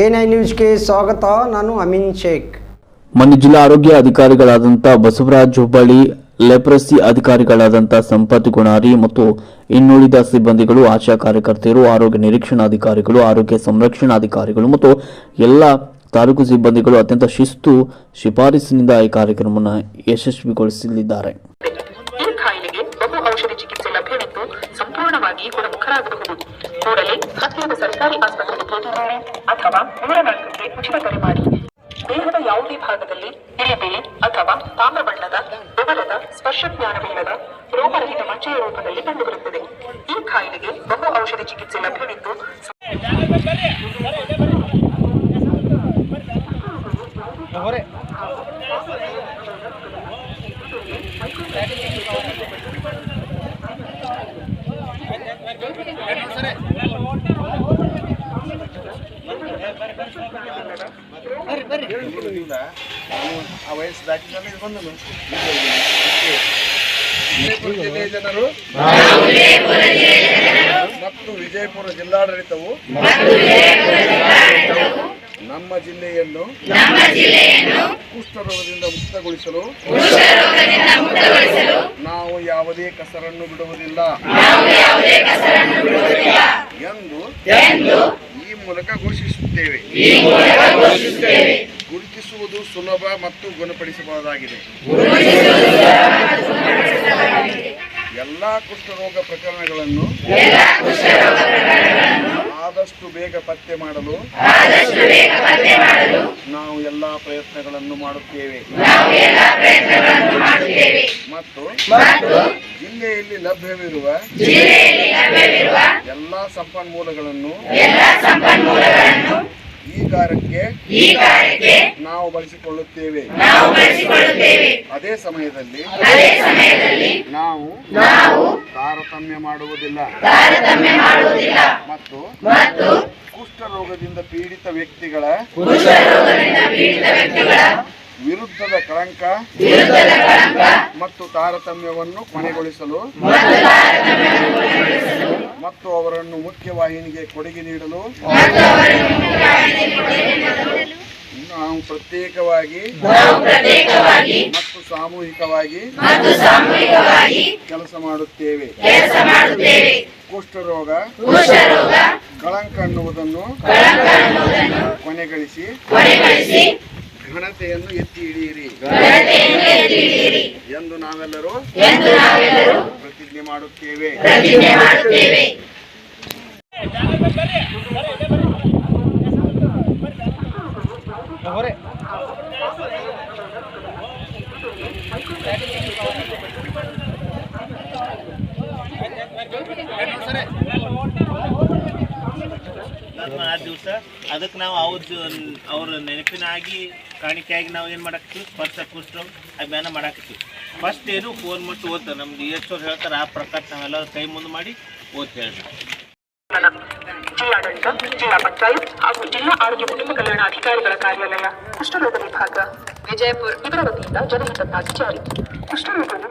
A nine ನ್ಯೂಸ್ಗೆ ಸ್ವಾಗತ ನಾನು ಅಮೀನ್ ಶೇಖ್. ಮಂಡ್ಯ ಜಿಲ್ಲಾ ಆರೋಗ್ಯ ಅಧಿಕಾರಿಗಳಾದಂಥ ಬಸವರಾಜ್ ಹುಬ್ಬಳ್ಳಿ ಲೆಪ್ರಸಿ ಅಧಿಕಾರಿಗಳಾದಂಥ ಸಂಪತ್ ಗುಣಾರಿ ಮತ್ತು ಇನ್ನುಳಿದ ಸಿಬ್ಬಂದಿಗಳು ಆಶಾ ಕಾರ್ಯಕರ್ತೆಯರು ಆರೋಗ್ಯ ನಿರೀಕ್ಷಣಾಧಿಕಾರಿಗಳು ಆರೋಗ್ಯ ಸಂರಕ್ಷಣಾಧಿಕಾರಿಗಳು ಮತ್ತು ಎಲ್ಲ ತಾಲೂಕು ಸಿಬ್ಬಂದಿಗಳು ಅತ್ಯಂತ ಶಿಸ್ತು ಶಿಫಾರಸಿನಿಂದ ಈ ಕಾರ್ಯಕ್ರಮವನ್ನು ಯಶಸ್ವಿಗೊಳಿಸಲಿದ್ದಾರೆ. ಈ ಕಾಯಿಲೆಗೆ ಬಹು ಔಷಧಿ ಚಿಕಿತ್ಸೆ ಲಭ್ಯವಿದ್ದು ಸಂಪೂರ್ಣವಾಗಿ ಗುಣಮುಖರಾಗಬಹುದು. ಕೂಡಲೇ ಹತ್ತಿರದ ಸರ್ಕಾರಿ ಅಥವಾ ನೂರ ನಾಲ್ಕಕ್ಕೆ ಉಚಿತ ಕರೆ ಮಾಡಿ. ದೇಹದ ಯಾವುದೇ ಭಾಗದಲ್ಲಿ ಇಳಿಬಿಳಿ ಅಥವಾ ತಾಮ್ರ ಬಣ್ಣದ ವಿವರದ ಸ್ಪರ್ಶ ಜ್ಞಾನವಿಲ್ಲದ ರೋಗರಹಿತ ಮಚ್ಚೆಯ ರೂಪದಲ್ಲಿ ಕಂಡುಬರುತ್ತದೆ. ಈ ಕಾಯಿಲೆಗೆ ಬಹು ಔಷಧಿ ಚಿಕಿತ್ಸೆ ಲಭ್ಯವಿದ್ದು ಇಲ್ಲ. ನಾನು ಆ ವಯಸ್ಸು ದಾಟಿ ನಾನು ಇದು ಬಂದನು ಜನರು ಮತ್ತು ವಿಜಯಪುರ ಜಿಲ್ಲಾಡಳಿತವು ನಮ್ಮ ಜಿಲ್ಲೆಯನ್ನು ಕುಷ್ಠರೋಗದಿಂದ ಮುಕ್ತಗೊಳಿಸಲು ನಾವು ಯಾವುದೇ ಕಸರನ್ನು ಬಿಡುವುದಿಲ್ಲ ಎಂದು ಈ ಮೂಲಕ ಘೋಷಿಸುತ್ತೇವೆ. ಸುಲಭ ಮತ್ತು ಗುಣಪಡಿಸಬಹುದಾಗಿದೆ. ಎಲ್ಲಾ ಕುಷ್ಠರೋಗ ಪ್ರಕರಣಗಳನ್ನು ಆದಷ್ಟು ಬೇಗ ಪತ್ತೆ ಮಾಡಲು ನಾವು ಎಲ್ಲಾ ಪ್ರಯತ್ನಗಳನ್ನು ಮಾಡುತ್ತೇವೆ. ಮತ್ತು ಜಿಲ್ಲೆಯಲ್ಲಿ ಲಭ್ಯವಿರುವ ಎಲ್ಲಾ ಸಂಪನ್ಮೂಲಗಳನ್ನು ಈ ಕಾರ್ಯಕ್ಕೆ ನಾವು ಬಳಸಿಕೊಳ್ಳುತ್ತೇವೆ. ಅದೇ ಸಮಯದಲ್ಲಿ ನಾವು ನಾವು ತಾರತಮ್ಯ ಮಾಡುವುದಿಲ್ಲ. ಮತ್ತು ಕುಷ್ಠರೋಗದಿಂದ ಪೀಡಿತ ವ್ಯಕ್ತಿಗಳ ವಿರುದ್ಧದ ಕಳಂಕ ಮತ್ತು ತಾರತಮ್ಯವನ್ನು ಕೊನೆಗೊಳಿಸಲು ಮತ್ತು ಅವರನ್ನು ಮುಖ್ಯವಾಹಿನಿಗೆ ಕೊಡುಗೆ ನೀಡಲು ನಾವು ಪ್ರತ್ಯೇಕವಾಗಿ ಮತ್ತು ಸಾಮೂಹಿಕವಾಗಿ ಕೆಲಸ ಮಾಡುತ್ತೇವೆ ಕುಷ್ಠರೋಗ ಕಳಂಕ ಅನ್ನುವುದನ್ನು ಕೊನೆಗಳಿಸಿ ಘನತೆಯನ್ನು ಎತ್ತಿ ಹಿಡಿಯಿರಿ ಎಂದು ನಾವೆಲ್ಲರೂ ಪ್ರತಿಜ್ಞೆ ಮಾಡುತ್ತೇವೆ ನಮ್ಮ ಆ ದಿವಸ ಅದಕ್ಕೆ ನಾವು ಅವ್ರದ್ದು ಅವ್ರ ನೆನಪಿನಾಗಿ ಕಾಣಿಕೆಯಾಗಿ ನಾವು ಏನು ಮಾಡಾಕತ್ತೀವಿ? ಸ್ಪರ್ಶ ಕುಷ್ಟು ಅಭಿಯಾನ ಮಾಡಾಕತ್ತೀವಿ. ಫಸ್ಟ್ ಏನು ಫೋನ್ ಮಾಡಿ ಓದ್ತಾರೆ ನಮ್ದು ಎಷ್ಟು ಅವ್ರು ಹೇಳ್ತಾರೆ ಆ ಪ್ರಕಾರ ನಾವೆಲ್ಲ ಕೈ ಮುಂದೆ ಮಾಡಿ ಓದ್ ಹೇಳಿ ಜಿಲ್ಲಾಡಳಿತ ಜಿಲ್ಲಾ ಪಂಚಾಯತ್ ಹಾಗೂ ಜಿಲ್ಲಾ ಆರೋಗ್ಯ ಕುಟುಂಬ ಕಲ್ಯಾಣ ಅಧಿಕಾರಿಗಳ ಕಾರ್ಯಾಲಯ ಕುಷ್ಠರೋಗ ವಿಭಾಗ ವಿಜಯಪುರ ಇದರ ವತಿಯಿಂದ ಜನಹಿತಕ್ಕಾಗಿ ಜಾರಿ ಕುಷ್ಠರೋಗವು